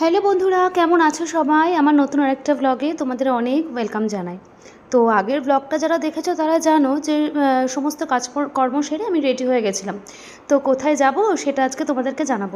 Hello বন্ধুরা, কেমন আছো সবাই? আমার নতুন আরেকটা ব্লগে তোমাদের অনেক ওয়েলকাম জানাই। তো আগের ব্লগটা যারা দেখেছ, তারা জানো যে সমস্ত কাজ কর্ম সেরে আমি রেডি হয়ে গেছিলাম। তো কোথায় যাব, সেটা আজকে তোমাদেরকে জানাব।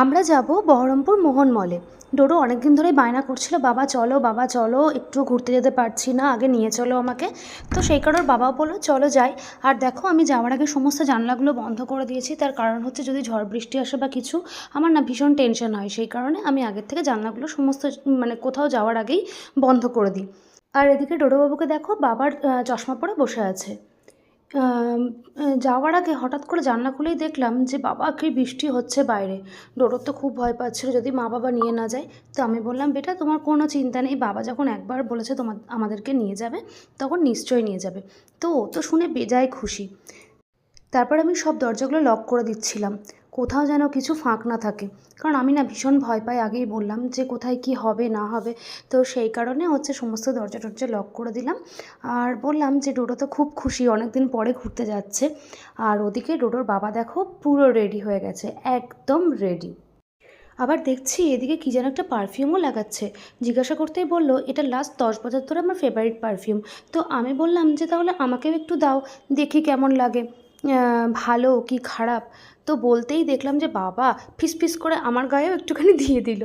আমরা যাব বহরমপুর মোহন মলে। ডোডো অনেকদিন ধরেই বায়না করছিল, বাবা, চলো বাবা, চলো, একটু ঘুরতে যেতে পারছি না, আগে নিয়ে চলো আমাকে। তো সেই কারণে বাবাও বলল, চলো যাই। আর দেখো, আমি যাওয়ার আগে সমস্ত জানলাগুলো বন্ধ করে দিয়েছি। তার কারণ হচ্ছে যদি ঝড় বৃষ্টি আসে বা কিছু, আমার না ভীষণ টেনশন হয়। সেই কারণে আমি আগের থেকে জানলাগুলো সমস্ত মানে কোথাও যাওয়ার আগেই বন্ধ করে দিই। আর এদিকে ডোডোবাবুকে দেখো, বাবার চশমা পরে বসে আছে। যাওয়ার আগে হঠাৎ করে জানলা খুলেই দেখলাম যে বাবা কি বৃষ্টি হচ্ছে বাইরে। ডোরো তো খুব ভয় পাচ্ছিল, যদি মা বাবা নিয়ে না যায়। তো আমি বললাম, বেটা, তোমার কোনো চিন্তা নেই। বাবা যখন একবার বলেছে তোমার আমাদেরকে নিয়ে যাবে, তখন নিশ্চয়ই নিয়ে যাবে। তো ও তো শুনে বেজায় খুশি। তারপর আমি সব দরজাগুলো লক করে দিচ্ছিলাম। কোথাও যেন কিছু ফাঁক না থাকে। কারণ আমি না ভীষণ ভয় পাই, আগেই বললাম যে কোথায় কি হবে, না হবে। তো সেই কারণে হচ্ছে সমস্ত দরজা টরজা লক করে দিলাম। আর বললাম যে ডোডো তো খুব খুশি অনেক দিন পরে ঘুরতে যাচ্ছে। আর ওদিকে ডোডোর বাবা দেখো পুরো রেডি হয়ে গেছে, একদম রেডি আবার দেখছি এদিকে কী যেন একটা পারফিউমও লাগাচ্ছে। জিজ্ঞাসা করতেই বলল, এটা লাস্ট দশ বছর ধরে আমার ফেভারিট পারফিউম তো আমি বললাম যে তাহলে আমাকেও একটু দাও, দেখি কেমন লাগে। ভালো কি খারাপ? তো বলতেই দেখলাম যে, বাবা, ফিস ফিস করে আমার গায়েও একটুখানি দিয়ে দিল।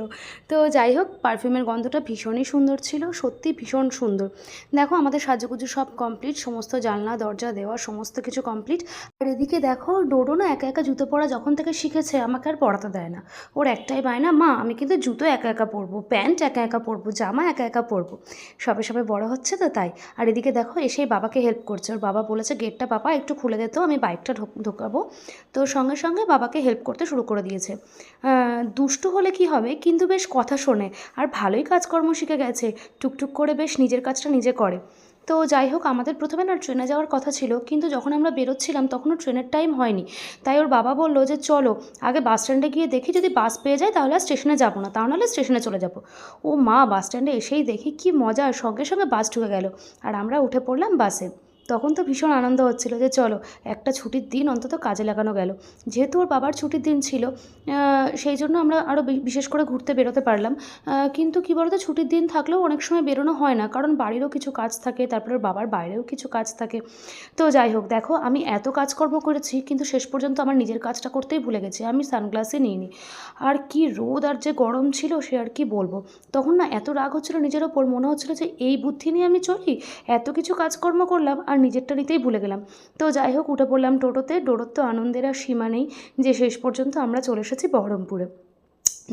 তো যাই হোক, পারফিউমের গন্ধটা ভীষণই সুন্দর ছিল, সত্যি ভীষণ সুন্দর। দেখো, আমাদের সাজুগুজু সব কমপ্লিট সমস্ত জানলা, দরজা দেওয়া সমস্ত কিছু কমপ্লিট আর এদিকে দেখো, ডোডো না একা একা জুতো পরা যখন থেকে শিখেছে, আমাকে আর পরাতে দেয় না। ওর একটাই বায়না, মা, আমি কিন্তু জুতো একা একা পরবো, প্যান্ট একা একা পরবো, জামা একা একা পরবো। সবে সবে বড় হচ্ছে তো তাই। আর এদিকে দেখো, এসেই বাবাকে হেল্প করছে। ওর বাবা বলেছে, গেটটা বাবা একটু খুলে দিত আমি বাইকটা ঢোক, ঢোকাবো। তো সঙ্গে সঙ্গে বাবাকে হেল্প করতে শুরু করে দিয়েছে। দুষ্টু হলে কি হবে? কিন্তু বেশ কথা শোনে আর ভালোই কাজকর্ম শিখে গেছে। টুকটুক করে বেশ নিজের কাজটা নিজে করে। তো যাই হোক, আমাদের প্রথমে না ট্রেনে যাওয়ার কথা ছিল, কিন্তু যখন আমরা বেরোচ্ছিলাম তখনও ট্রেনের টাইম হয়নি। তাই ওর বাবা বলল যে, চলো, আগে বাস স্ট্যান্ডে গিয়ে দেখি, যদি বাস পেয়ে যায় তাহলে আর স্টেশনে যাব না, তা নাহলে স্টেশনে চলে যাব। ও মা বাস স্ট্যান্ডে এসেই দেখি কি মজা, সঙ্গে সঙ্গে বাস ঢুকে গেল। আর আমরা উঠে পড়লাম বাসে তখন তো ভীষণ আনন্দ হচ্ছিল যে চলো, একটা ছুটির দিন অন্তত কাজে লাগানো গেল। যেহেতু ওর বাবার ছুটির দিন ছিল সেই জন্য আমরা আরও বিশেষ করে ঘুরতে বেরোতে পারলাম। কিন্তু কী বলতো, ছুটির দিন থাকলেও অনেক সময় বেরোনো হয় না, কারণ বাড়িরও কিছু কাজ থাকে, তারপরে বাবার বাইরেও কিছু কাজ থাকে। তো যাই হোক, দেখো, আমি এত কাজকর্ম করেছি, কিন্তু শেষ পর্যন্ত আমার নিজের কাজটা করতেই ভুলে গেছি, আমি সানগ্লাসে নিইনি। আর কি রোদ আর যে গরম ছিল, সে আর কি বলব? তখন না এত রাগ হচ্ছিল নিজের ওপর, মনে হচ্ছিল যে এই বুদ্ধি নিয়ে আমি চলি? এত কিছু কাজকর্ম করলাম আর নিজেরটা নিতেই ভুলে গেলাম। তো যাই হোক, উঠে পড়লাম টোটোতে। ডোডোর তো আনন্দের আর সীমা নেই যে শেষ পর্যন্ত আমরা চলে এসেছি বহরমপুরে।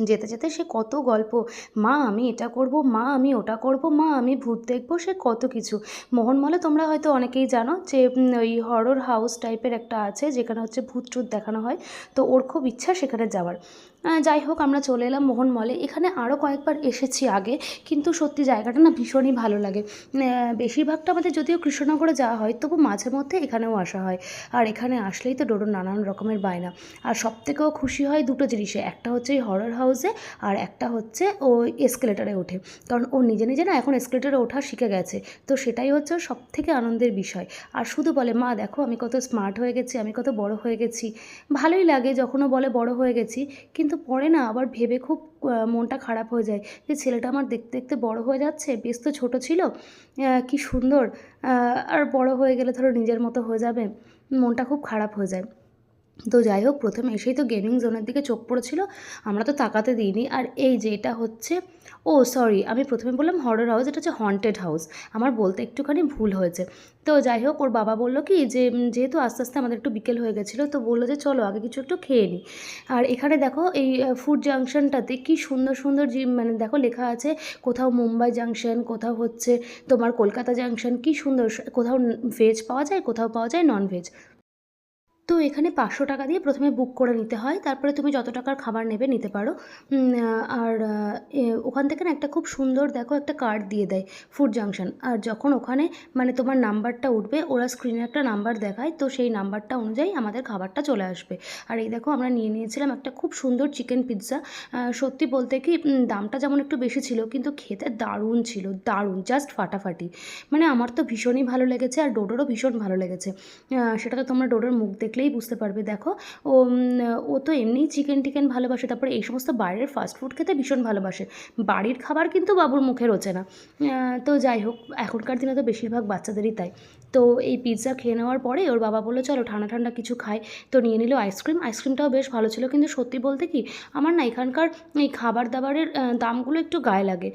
যেতে যেতে সে কত গল্প, মা, আমি এটা করব, মা, আমি ওটা করব, মা, আমি ভূত দেখব সে কত কিছু। মোহনমলে তোমরা হয়তো অনেকেই জানো যে ওই হরর হাউস টাইপের একটা আছে যেখানে হচ্ছে ভূত টুত দেখানো হয়। তো ওর খুব ইচ্ছা সেখানে যাওয়ার। যাই হোক, আমরা চলে এলাম মোহনমলে এখানে আরও কয়েকবার এসেছি আগে, কিন্তু সত্যি জায়গাটা না ভীষণই ভালো লাগে। বেশিরভাগটা আমাদের যদিও কৃষ্ণনগরে যাওয়া হয়, তবু মাঝে মধ্যে এখানেও আসা হয়। আর এখানে আসলেই তো ডোডো নানান রকমের বায়না। আর সব থেকেও খুশি হয় দুটো জিনিসে, একটা হচ্ছে এই হরর হাউসে আর একটা হচ্ছে ও এসকেলেটারে ওঠে। কারণ ও নিজে নিজে না এখন এসকেলেটারে ওঠা শিখে গেছে। তো সেটাই হচ্ছে সব থেকে আনন্দের বিষয়। আর শুধু বলে, মা, দেখো, আমি কত স্মার্ট হয়ে গেছি, আমি কত বড় হয়ে গেছি। ভালোই লাগে যখনও বলে, বড় হয়ে গেছি। কিন্তু পরে না, আবার ভেবে খুব মনটা খারাপ হয়ে যায়। যে ছেলেটা আমার দেখতে দেখতে বড় হয়ে যাচ্ছে, বেশ তো ছোটো ছিল কি সুন্দর আর বড় হয়ে গেলে ধরো নিজের মতো হয়ে যাবে, মনটা খুব খারাপ হয়ে যায়। তো যাই হোক, প্রথমে এসেই তো গেমিং জোনের দিকে চোখ পড়েছিল, আমরা তো তাকাতে দিইনি। আর এই যে এটা হচ্ছে, ও সরি আমি প্রথমে বললাম হরর হাউস এটা হচ্ছে হন্টেড হাউস আমার বলতে একটুখানি ভুল হয়েছে। তো যাই হোক, ওর বাবা বলল কি যে যেহেতু আস্তে আস্তে আমাদের একটু বিকেল হয়ে গেছিল, তো বলল যে চলো আগে কিছু একটু খেয়ে নিই আর এখানে দেখো, এই ফুড জাংশনটাতে কি সুন্দর সুন্দর জি মানে দেখো লেখা আছে, কোথাও মুম্বাই জাংশন কোথাও হচ্ছে তোমার কলকাতা জাংশন কি সুন্দর, কোথাও ভেজ পাওয়া যায়, কোথাও পাওয়া যায় নন ভেজ তো এখানে পাঁচশো টাকা দিয়ে প্রথমে বুক করে নিতে হয়। তারপরে তুমি যত টাকার খাবার নেবে নিতে পারো। আর ওখান থেকে না একটা খুব সুন্দর দেখো একটা কার্ড দিয়ে দেয় ফুড জাংশন আর যখন ওখানে মানে তোমার নাম্বারটা উঠবে, ওরা স্ক্রিনে একটা নাম্বার দেখায়, তো সেই নাম্বারটা অনুযায়ী আমাদের খাবারটা চলে আসবে। আর এই দেখো আমরা নিয়ে নিয়েছিলাম একটা খুব সুন্দর চিকেন পিৎজা সত্যি বলতে কি দামটা যেমন একটু বেশি ছিল, কিন্তু খেতে দারুণ ছিল, দারুণ জাস্ট ফাটাফাটি। মানে আমার তো ভীষণই ভালো লেগেছে, আর ডোডোরও ভীষণ ভালো লেগেছে। সেটা তো তোমরা ডোডোর মুখ দেখলে দেখলেই বুঝতে পারবে, দেখো। ও ও তো এমনিই চিকেন টিকেন ভালোবাসে, তারপরে এই সমস্ত বাইরের ফাস্ট ফুড খেতে ভীষণ ভালোবাসে। বাড়ির খাবার কিন্তু বাবুর মুখে রোচে না। তো যাই হোক, এখনকার দিনে তো বেশিরভাগ বাচ্চাদেরই তাই। তো এই পিৎজা খেয়ে নেওয়ার পরে ওর বাবা বলল, চলো ঠান্ডা ঠান্ডা কিছু খাই। তো নিয়ে নিল আইসক্রিম আইসক্রিমটাও বেশ ভালো ছিল, কিন্তু সত্যি বলতে কি, আমার না এখানকার এই খাবার দাবারের দামগুলো একটু গায়ে লাগে।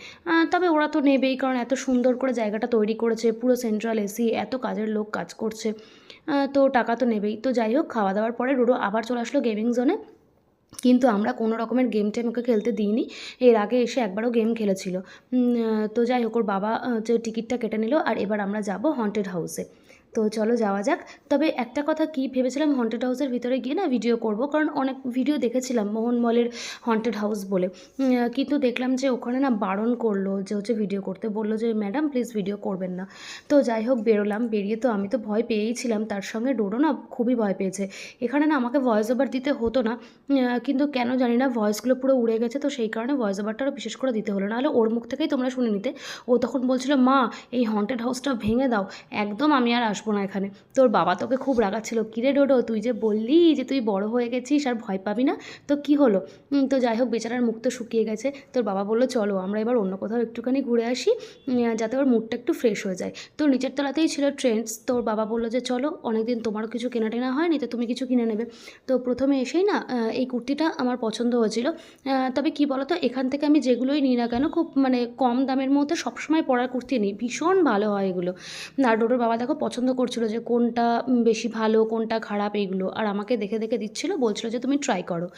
তবে ওরা তো নেবেই, কারণ এত সুন্দর করে জায়গাটা তৈরি করেছে, পুরো সেন্ট্রাল এসি এত কাজের লোক কাজ করছে। তো টাকা তো নেবেই। তো যাই হোক, খাওয়া দাওয়ার পরে রুডো আবার চলে আসলো গেমিং জোনে কিন্তু আমরা কোনো রকমের গেম টেম ওকে খেলতে দিইনি। এর আগে এসে একবারও গেম খেলেছিল। তো যাই হোক, ওর বাবা হচ্ছে টিকিটটা কেটে নিল, আর এবার আমরা যাব হন্টেড হাউসে তো চলো যাওয়া যাক। তবে একটা কথা কি ভেবেছিলাম হন্টেড হাউসের ভিতরে গিয়ে না ভিডিও করব, কারণ অনেক ভিডিও দেখেছিলাম মোহন মলের হন্টেড হাউস বলে। কিন্তু দেখলাম যে ওখানে না বারণ করল, যে হচ্ছে ভিডিও করতে বলল যে ম্যাডাম প্লিজ ভিডিও করবেন না। তো যাই হোক, বেরোলাম। বেরিয়ে তো আমি তো ভয় পেয়েইছিলাম তার সঙ্গে ডোডো না খুবই ভয় পেয়েছে। এখানে না আমাকে ভয়েস ওভার দিতে হতো না কিন্তু কেন জানি না ভয়েসগুলো পুরো উড়ে গেছে, তো সেই কারণে ভয়েস ওভারটা বিশেষ করে দিতে হলো। নাহলে ওর মুখ থেকেই তোমরা শুনে নিতে। ও তখন বলছিল, মা, এই হন্টেড হাউসটা ভেঙে দাও। একদম আমি আর আসব না এখানে। তোর বাবা তোকে খুব রাগাচ্ছিল, কিরে ডোডো, তুই যে বললি যে তুই বড় হয়ে গেছিস আর ভয় পাবি না? তো কি হলো? তো যাই হোক, বেচারার মুখ তো শুকিয়ে গেছে। তোর বাবা বলল, চলো, আমরা এবার অন্য কোথাও একটুখানি ঘুরে আসি যাতে ওর মুডটা একটু ফ্রেশ হয়ে যায়। তো নিচের তলাতেই ছিল ট্রেন্ডস তোর বাবা বলল যে, চলো, অনেকদিন তোমারও কিছু কেনা টেনা হয়নি, তো তুমি কিছু কিনে নেবে। তো প্রথমে এসেই না এই কুর্তিটা আমার পছন্দ হয়েছিল। তবে কি বলতো, এখান থেকে আমি যেগুলোই নিই না কেন, খুব মানে কম দামের মধ্যে সবসময় পরার কুর্তি নিই। ভীষণ ভালো হয় এগুলো। আর ডোডোর বাবা দেখো, পছন্দ করছিল যে কোনটা বেশি ভালো, কোনটা খারাপ এইগুলো আর আমাকে দেখে দেখে দিচ্ছিল, বলছিল যে তুমি ট্রাই করো।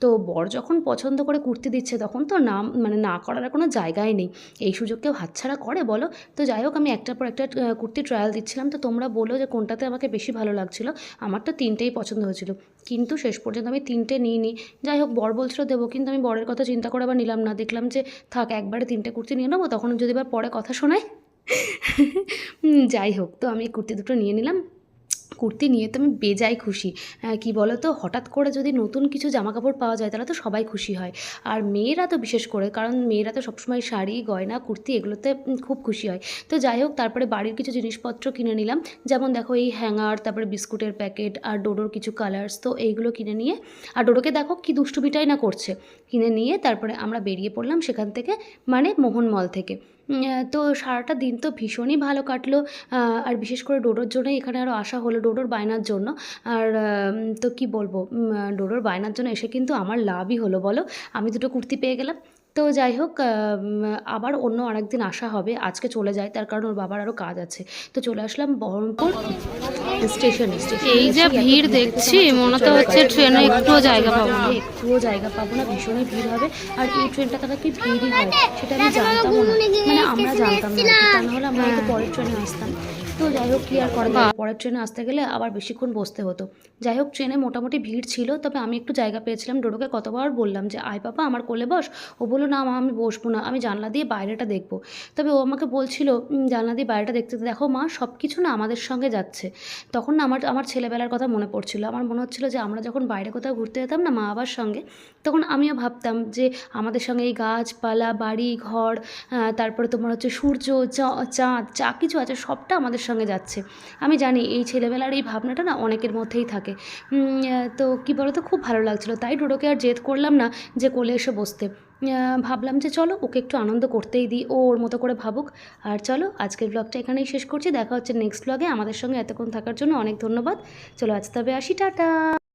তো বর যখন পছন্দ করে কুর্তি দিচ্ছে তখন তো না মানে না করার কোনো জায়গাই নেই। এই সুযোগ কেউ হাতছাড়া করে বলো? তো যাই হোক, আমি একটার পর একটা কুর্তি ট্রায়াল দিচ্ছিলাম। তো তোমরা বলো যে কোনটাতে আমাকে বেশি ভালো লাগছিল। আমার তো তিনটেই পছন্দ হয়েছিল। কিন্তু শেষ পর্যন্ত আমি তিনটে নিইনি। যাই হোক, বর বলছিল, দেবো। কিন্তু আমি বরের কথা চিন্তা করে আবার নিলাম না। দেখলাম যে, থাক, একবারে তিনটে কুর্তি নিয়ে নেব। তখন যদি আবার পরে কথা শোনায় যাই হোক, তো আমি কুর্তি দুটো নিয়ে নিলাম। কুর্তি নিয়ে তো আমি বেজায় খুশি। কি বলো তো হঠাৎ করে যদি নতুন কিছু জামা কাপড় পাওয়া যায়, তাহলে তো সবাই খুশি হয়। আর মেয়েরা তো বিশেষ করে, কারণ মেয়েরা তো সবসময় শাড়ি, গয়না, কুর্তি এগুলোতে খুব খুশি হয়। তো যাই হোক, তারপরে বাড়ির কিছু জিনিসপত্র কিনে নিলাম। যেমন দেখো, এই হ্যাঙ্গার, তারপরে বিস্কুটের প্যাকেট, আর ডোডোর কিছু কালার্স, তো এইগুলো কিনে নিয়ে, আর ডোডোকে দেখো কি দুষ্টুমিটাই না করছে। কিনে নিয়ে তারপরে আমরা বেরিয়ে পড়লাম সেখান থেকে মানে মোহন মল থেকে। তো সারাটা দিন তো ভীষণই ভালো কাটলো। আর বিশেষ করে ডোডোর জন্যই এখানে আরও আসা হলো, ডোডোর বায়নার জন্য। আর তো কি বলব? ডোডোর বায়নার জন্য এসে কিন্তু আমার লাভই হলো, বলো? আমি দুটো কুর্তি পেয়ে গেলাম। তো যাই হোক আবার অন্য আরেকদিন আসা হবে আজকে চলে যায় তার কারণ ওর বাবার আরও কাজ আছে। তো চলে আসলাম বহরমপুর স্টেশনে এই যে ভিড় দেখছি মনে তো হচ্ছে ট্রেনে একটুও জায়গা পাবো না। একটুও জায়গা পাবো না ভীষণই ভিড় হবে। আর এই ট্রেনটা তারা কি ভিড়ই হয় সেটা আমি জানতামও না। মানে আমরা জানতাম না। তা নাহলে আমরা হয়তো পরের ট্রেনে আসতাম। তো যাই হোক কি আর করা পরের ট্রেনে আসতে গেলে আবার বেশিক্ষণ বসতে হতো। যাই হোক ট্রেনে মোটামুটি ভিড় ছিল তবে আমি একটু জায়গা পেয়েছিলাম। ডোডোকে কতবার বললাম যে আয় বাবা আমার কোলে বস। ও বলল না মা, আমি বসবো না। আমি জানলা দিয়ে বাইরেটা দেখব। তবে ও আমাকে বলছিল জানলা দিয়ে বাইরেটা দেখতে দেখো মা সব কিছু না আমাদের সঙ্গে যাচ্ছে। তখন না আমার আমার ছেলেবেলার কথা মনে পড়ছিল। আমার মনে হচ্ছিল যে আমরা যখন বাইরে কোথাও ঘুরতে যেতাম না মা বাবার সঙ্গে, তখন আমিও ভাবতাম যে আমাদের সঙ্গে এই গাছপালা, বাড়ি, ঘর তারপরে তোমার হচ্ছে সূর্য চাঁদ, যা কিছু আছে সবটা আমাদের সঙ্গে যাচ্ছে। আমি জানি এই ছেলেবেলার এই ভাবনাটা না অনেকের মধ্যেই থাকে। তো কি বলো তো খুব ভালো লাগছিল। তাই ডোডোকে আর জেদ করলাম না যে কোলে এসে বসতে। ভাবলাম যে চলো ওকে একটু আনন্দ করতেই দিই, ও ওর মতো করে ভাবুক। আর চলো আজকের ব্লগটা এখানেই শেষ করছি, দেখা হচ্ছে নেক্সট ব্লগে আমাদের সঙ্গে এতক্ষণ থাকার জন্য অনেক ধন্যবাদ। চলো আজ তবে আসি, টাটা!